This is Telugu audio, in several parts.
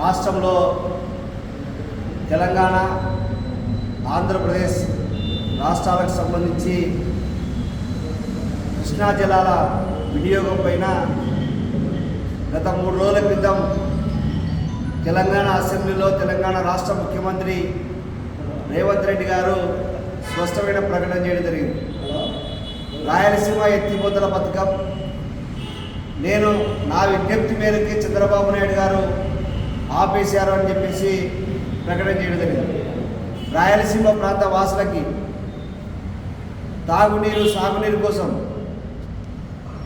రాష్ట్రంలో తెలంగాణ ఆంధ్రప్రదేశ్ రాష్ట్రాలకు సంబంధించి కృష్ణా జలాల వినియోగం పైన గత మూడు రోజుల క్రితం తెలంగాణ అసెంబ్లీలో తెలంగాణ రాష్ట్ర ముఖ్యమంత్రి రేవంత్ రెడ్డి గారు స్పష్టమైన ప్రకటన చేయడం జరిగింది. రాయలసీమ ఎత్తిపోతల పథకం. నేను నా విజ్ఞప్తి మేరకి చంద్రబాబు నాయుడు గారు ఆపేశారు అని చెప్పేసి ప్రకటన చేయడం జరిగింది. రాయలసీమ ప్రాంత వాసులకి తాగునీరు సాగునీరు కోసం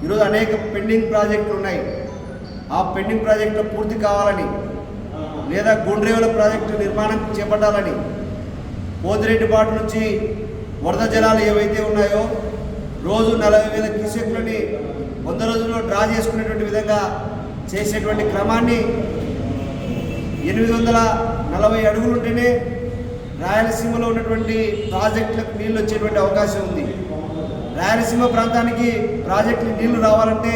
ఈరోజు అనేక పెండింగ్ ప్రాజెక్టులు ఉన్నాయి. ఆ పెండింగ్ ప్రాజెక్టులు పూర్తి కావాలని లేదా గుండ్రేవుల ప్రాజెక్టు నిర్మాణం చేపట్టాలని పోతిరెడ్డిపాటు నుంచి వరద జలాలు ఏవైతే ఉన్నాయో రోజు నలభై వేల క్యూసెక్లని వంద రోజుల్లో డ్రా చేసుకునేటువంటి విధంగా చేసేటువంటి క్రమాన్ని ఎనిమిది వందల నలభై అడుగులు ఉంటేనే రాయలసీమలో ఉన్నటువంటి ప్రాజెక్టులకు నీళ్ళు వచ్చేటువంటి అవకాశం ఉంది. రాయలసీమ ప్రాంతానికి ప్రాజెక్టులు నీళ్ళు రావాలంటే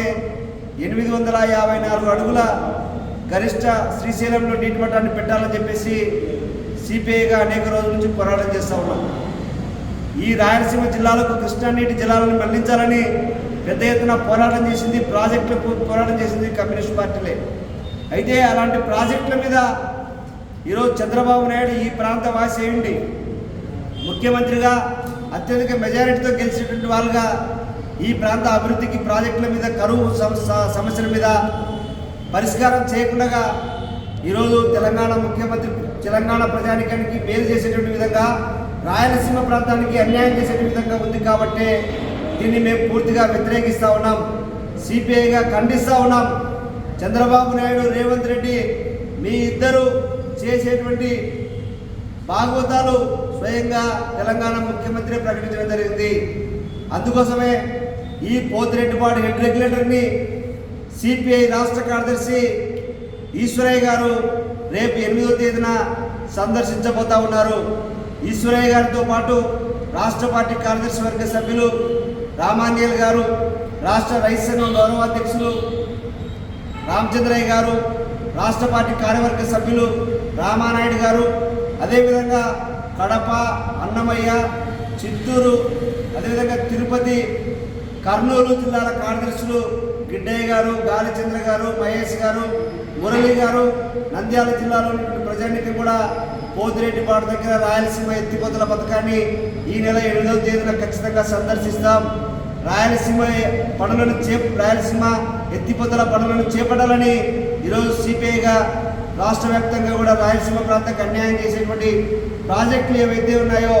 ఎనిమిది వందల యాభై నాలుగు అడుగుల గరిష్ట శ్రీశైలంలో నీటి మట్టాన్ని పెట్టాలని చెప్పేసి సిపిఐగా అనేక రోజుల నుంచి పోరాటం చేస్తూ ఉన్నాం. ఈ రాయలసీమ జిల్లాలకు కృష్ణా నీటి జలాలను మళ్ళించాలని పెద్ద ఎత్తున పోరాటం చేసింది ప్రాజెక్టులకు పోరాటం చేసింది కమ్యూనిస్ట్ పార్టీలే. అయితే అలాంటి ప్రాజెక్టుల మీద ఈరోజు చంద్రబాబు నాయుడు ఈ ప్రాంత వాసి ముఖ్యమంత్రిగా అత్యధిక మెజారిటీతో గెలిచినటువంటి వాళ్ళుగా ఈ ప్రాంత అభివృద్ధికి ప్రాజెక్టుల మీద కరువు సమస్యల మీద పరిష్కారం చేయకుండా ఈరోజు తెలంగాణ ముఖ్యమంత్రి తెలంగాణ ప్రజానికానికి మేలు చేసేటువంటి విధంగా రాయలసీమ ప్రాంతానికి అన్యాయం చేసే విధంగా ఉంది కాబట్టి దీన్ని మేము పూర్తిగా వ్యతిరేకిస్తూ ఉన్నాం. సిపిఐగా ఖండిస్తూ ఉన్నాం. చంద్రబాబు నాయుడు రేవంత్ రెడ్డి మీ ఇద్దరు చేసేటువంటి భాగవతాలు స్వయంగా తెలంగాణ ముఖ్యమంత్రి ప్రకటించడం జరిగింది. అందుకోసమే ఈ పోతిరెడ్డిపాటి హెడ్ రెగ్యులేటర్ని సిపిఐ రాష్ట్ర కార్యదర్శి ఈశ్వరయ్య గారు రేపు ఎనిమిదో తేదీన సందర్శించబోతా ఉన్నారు. ఈశ్వరయ్య గారితో పాటు రాష్ట్ర పార్టీ కార్యదర్శి వర్గ సభ్యులు రామాంజల్ గారు రాష్ట్ర రైతు సంఘం గౌరవాధ్యక్షులు రామచంద్రయ్య గారు రాష్ట్ర పార్టీ కార్యవర్గ సభ్యులు రామానాయుడు గారు అదేవిధంగా కడప అన్నమయ్య చిత్తూరు అదేవిధంగా తిరుపతి కర్నూలు జిల్లాల కార్యదర్శులు గిడ్డయ్య గారు గాలిచంద్ర గారు మహేష్ గారు మురళి గారు నంద్యాల జిల్లాలో ప్రజానికి కూడా పోతిరెడ్డిపాడు దగ్గర రాయలసీమ ఎత్తిపోతల పథకాన్ని ఈ నెల ఎనిమిదవ తేదీన ఖచ్చితంగా సందర్శిస్తాం. రాయలసీమ పనులను చే రాయలసీమ ఎత్తిపోతల పనులను చేపట్టాలని ఈరోజు సిపిఐగా రాష్ట్ర వ్యాప్తంగా కూడా రాయలసీమ ప్రాంతానికి అన్యాయం చేసేటువంటి ప్రాజెక్టులు ఏవైతే ఉన్నాయో